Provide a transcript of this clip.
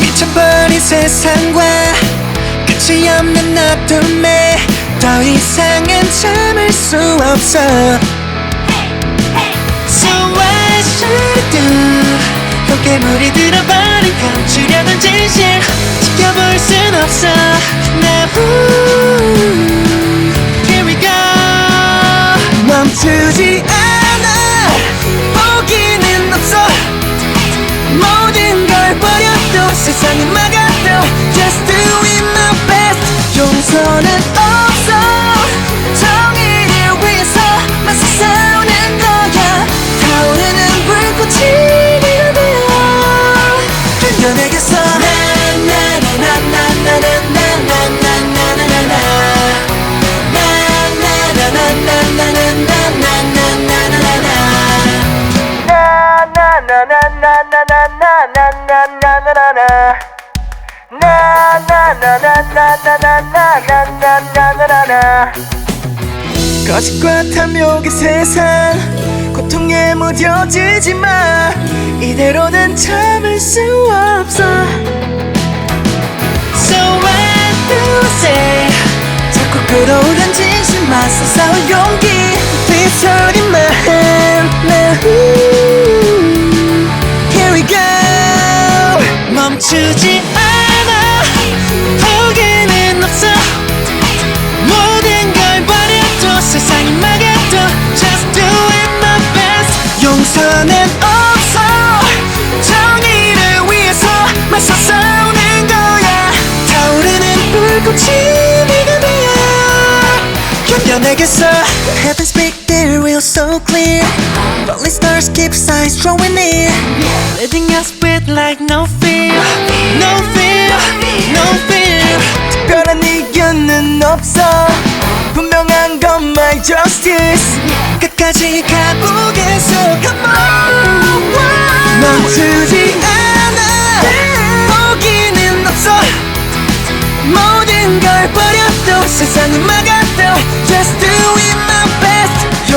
미쳐버린 세상과 끝이 없는 어둠에 더 이상은 참을 수 없어. So what should I do 흙괴물이 들어버린 감추려던 진실 지켜볼 순 없어. Now Here we go. 멈추지 않아. 포기는 없어. 모든 걸 버려도 세상이 막 거짓과 탐욕의 세상 고통에 무뎌지지 마 이대로는 참을 수 없어 So what do say 자꾸 끌어오른 진실 맞서 싸울 용기 my hand now 견뎌내겠어 Heavens speak their will so clear Lonely stars keep signs drawing near Leading us with like no fear No fear, no fear 특별한 이유는 없어 분명한 건 my justice 끝까지 가보겠어 Come on 멈추지 않아 포기는 없어 모든 걸 버렸도 세상이 막아도 Just doing my best.